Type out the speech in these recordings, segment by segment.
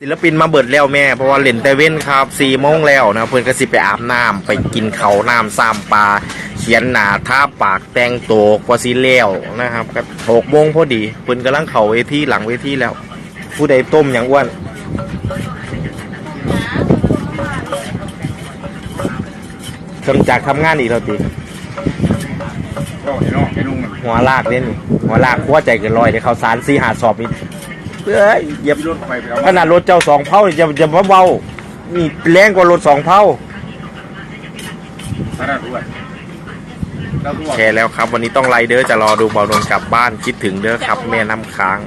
ศิลปินมาเบิดแล้วแม่เพราะว่าเล่นแต่เว้นครับสี่โมงแล้วนะเพื่อนก็สิไปอาบน้ำไปกินเขาวน้ำซ้ำปลาเขียนหนาท่าปากแต่งตัวกว่าสิแล้วนะครับก็หกโมงพอดีเพื่อนกำลังเขาเวทีหลังเวทีแล้ว ผู้ใดต้มอย่างอ้วนกำจากทำงานอีกแล้วตีก็ไอ้น้องไอ้ลุงมันหัวลากเล่นหัวลากขั้วใจเกินร้อยเดี๋ยวเขาสารซีหาสอบอีก เอ้ยเหยียบขี่รถไปไปเอาขนาดรถเจ้าสองเผ่านี่จะจะมาเบานี่แรงกว่ารถสองเผ่าสารด้วยแล้วตัวแชร์แล้วครับ วันนี้ต้องไลเดอร์จะรอดูเบาโดนกลับบ้านคิดถึงเด้อครับ แม่น้ำค้าง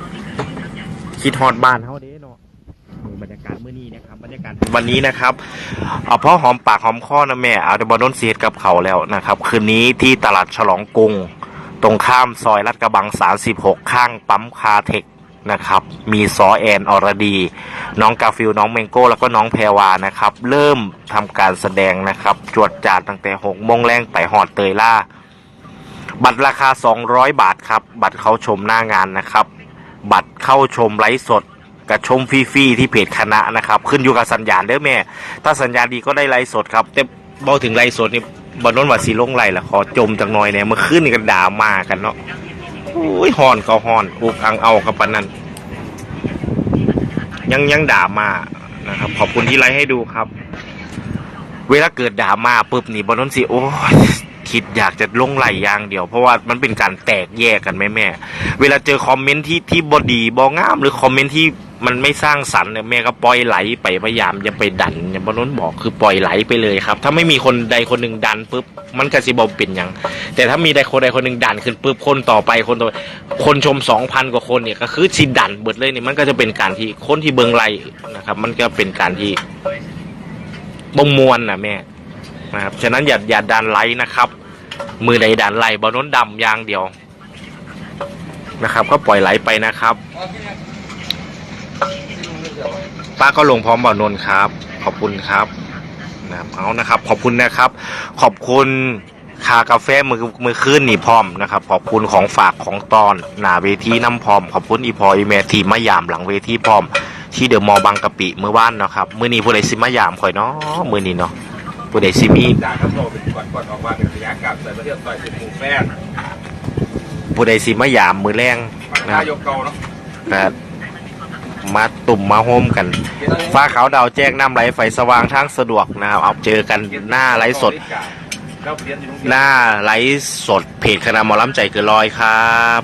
คิดฮอดบ้านเฮาเด้เนาะบรรยากาศมื้อนี้นะครับบรรยากาศวันนี้นะครับเอาพ่อหอมปากหอมคอนะแม่เอาแต่บอลนเสียดกับเขาแล้วนะครับ คืนนี้ที่ตลาดฉลองกรุง ตรงข้ามซอยลาดกระบัง 36 ข้างปั๊มคาเทค นะครับ มีซอแอนอรดี น้องกาฟิลน้องเมงโก้ แล้วก็น้องแพรวานะครับ เริ่มทำการแสดงนะครับ จวดจาดตั้งแต่6โมงแรงไปหอดเตยล่า บัตรราคา 200 บาทครับ บัตรเข้าชมหน้างานนะครับ บัตรเข้าชมไลฟ์สดกับชมฟรีๆที่เพจคณะนะครับ ขึ้นอยู่กับสัญญาณเด้อแม่ ถ้าสัญญาณดีก็ได้ไลฟ์สดครับ แต่บอถึงไลฟ์สดนี่บอลนนว่าสีลงไลละขอจมจังหน่อยเนี่ยเมื่อคืนนี่กันด่ามากันเนาะโอ้ยฮอนก็ฮอนอุกอังเอากับปนนั้น ยังยังด่ามานะครับ ขอบคุณที่ไลฟ์ให้ดูครับ เวลาเกิดด่ามาปุ๊บนี่บอลนนสิโอ้ยคิดอยากจะลงไหลอย่างเดียว เพราะว่ามันเป็นการแตกแยกกันแม่แม่ เวลาเจอคอมเมนต์ที่ที่บอดีบองาม หรือคอมเมนต์ที่ มันไม่สร้างสรรค์เนี่ยแม่ก็ปล่อยไหลไปพยายามอย่าไปดันอย่างบอลนนบอกคือปล่อยไหลไปเลยครับ ถ้าไม่มีคนใดคนหนึ่งดันปุ๊บมันก็สิบอมเป็นอย่างแต่ถ้ามีใดคนใดคนหนึ่งดันขึ้นปุ๊บคนต่อไปคนต่อไปคนชมสองพันกว่าคนเนี่ยก็คือสิดันเบิดเลยเนี่ยมันก็จะเป็นการที่คนที่เบิงไหลนะครับ มันก็เป็นการที่บ่มวนนะแม่นะครับฉะนั้นอย่าอย่าดันไลค์นะครับ มือใดดันไลค์บอน้นดำยางเดียวนะครับ ก็ปล่อยไหลไปนะครับ ป้าก็ลงพร้อมบ่อลนนท์ครับ ขอบคุณครับนะครับเอานะครับ ขอบคุณนะครับ ขอบคุณคากาแฟมือมือขึ้นนี่พร้อมนะครับ ขอบคุณของฝากของตอนหนาเวทีน้ำพร้อม ขอบคุณอีพออีเมทีมะยามหลังเวทีพร้อม ที่เดอะมอลล์บางกะปิเมื่อวานเนาะครับมือนี้ผู้ใดซิมะยามข่อยเนาะมือนี้เนาะผู้ใดซิมีจากน้ำโตเป็นก่อนก่อนออกมาเป็นระยะกลับใส่ประเทศต่อยสิบหมู่แป้นผู้ใดสิมายามมือแรงนะครับยกเกาเนาะแต่ มาตุ่มมาโฮมกัน ฟ้าขาวดาวแจ้งน้ำไหลไฟสว่างทางสะดวกนะครับเอาเจอกันหน้าไลฟ์สด หน้าไลฟ์สดเพจคณะหมอลำใจเกินร้อยครับ